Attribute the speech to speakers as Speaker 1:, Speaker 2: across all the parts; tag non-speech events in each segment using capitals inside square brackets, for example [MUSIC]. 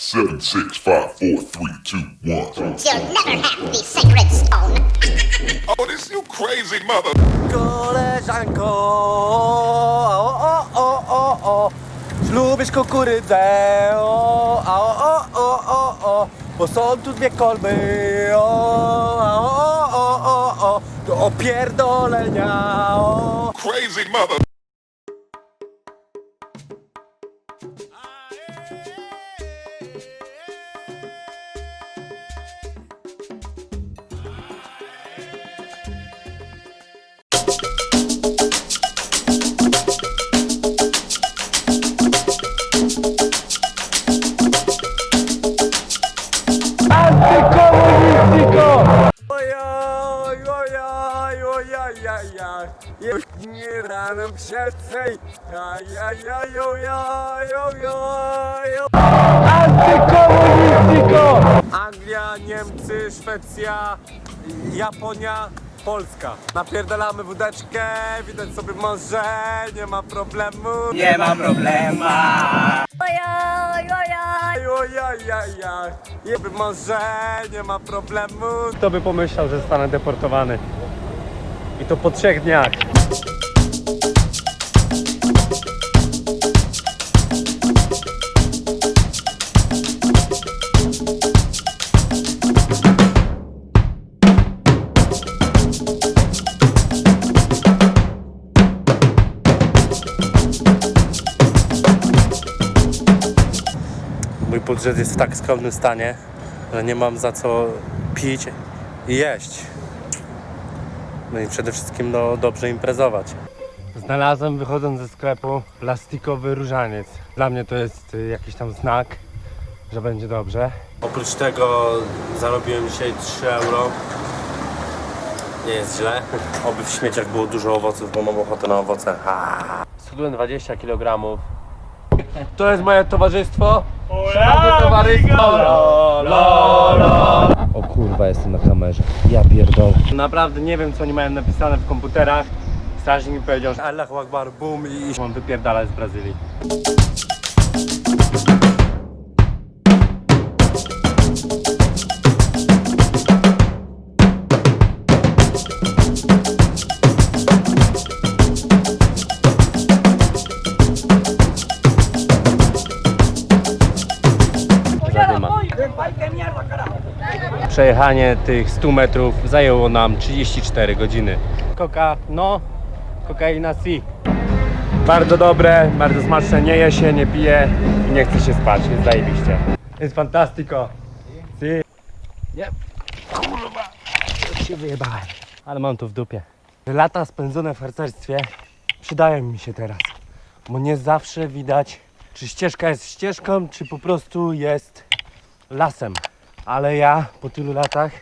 Speaker 1: Seven, six, five, four, three, two, one.
Speaker 2: You'll never have the sacred stone. [LAUGHS]
Speaker 1: Oh, this you crazy mother.
Speaker 3: Koleżanko, o, oh, o, oh, o, oh, o, o, lubisz kukurydzę, o, a, o, o, o, o, o, bo są tu dwie kolby, o, a, o, o, o, o, do opierdolenia, o.
Speaker 1: Crazy mother.
Speaker 3: Nie ranem przecej, ojoj, ojoj, Antykomunistiko! Anglia, Niemcy, Szwecja, Japonia, Polska. Napierdalamy wódeczkę, widać sobie morze, nie ma problemu. Nie ma problemu.
Speaker 2: Ojoj, ojoj.
Speaker 3: Ojajajaj, jeby morze, nie ma problemu. Kto by pomyślał, że zostanę deportowany? I to po trzech dniach. Mój budżet jest w tak skromnym stanie, że nie mam za co pić i jeść. No i przede wszystkim no, dobrze imprezować. Znalazłem wychodząc ze sklepu plastikowy różaniec. Dla mnie to jest y, jakiś tam znak, że będzie dobrze. Oprócz tego zarobiłem dzisiaj 3 euro. Nie jest źle. Oby w śmieciach było dużo owoców, bo mam ochotę na owoce. Schudłem 20 kg. To jest moje towarzystwo. Szanowne towarzystwo. Lo, lo, lo. O kurwa, jestem na kamerze. Ja pierdolę. Naprawdę nie wiem, co oni mają napisane w komputerach. Strażnik mi powiedział, że Allahu Akbar, boom i mam wypierdalać z Brazylii. Przejechanie tych 100 metrów zajęło nam 34 godziny. Coca, no, kokaina si. Bardzo dobre, bardzo smaczne, nie je się, nie pije i nie chce się spać, jest zajebiście. Jest fantastico. Si. Nie. Kurwa, już się wyjebałem. Ale mam to w dupie. Lata spędzone w harcerstwie przydają mi się teraz. Bo nie zawsze widać, czy ścieżka jest ścieżką, czy po prostu jest lasem. Ale ja po tylu latach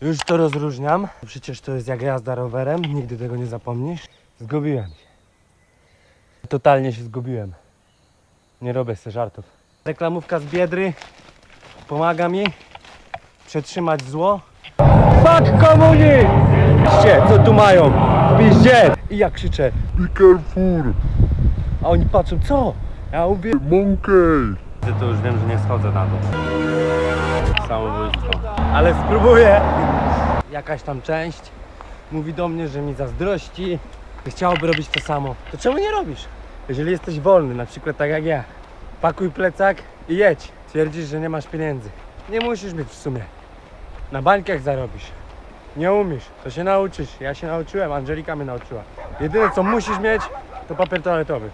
Speaker 3: już to rozróżniam. Przecież to jest jak jazda rowerem, nigdy tego nie zapomnisz. Zgubiłem się. Totalnie się zgubiłem. Nie robię sobie żartów. Reklamówka z Biedry pomaga mi przetrzymać zło. Fuck komunizm! Patrzcie, co tu mają? Piździe! I ja krzyczę,
Speaker 1: Be careful.
Speaker 3: a oni patrzą, co? Ja mówię,
Speaker 1: Monkey.
Speaker 3: to już wiem, że nie schodzę na dół. Samobójstwo. Ale spróbuję. Jakaś tam część mówi do mnie, że mi zazdrości, że chciałoby robić to samo. To czemu nie robisz? Jeżeli jesteś wolny, na przykład tak jak ja, pakuj plecak i jedź. Twierdzisz, że nie masz pieniędzy. Nie musisz mieć w sumie. Na bańkach zarobisz. Nie umiesz, to się nauczysz. Ja się nauczyłem, Angelika mnie nauczyła. Jedyne co musisz mieć, to papier toaletowy.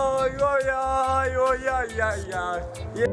Speaker 3: Ojoj, ojoj, ojajajaj. Je-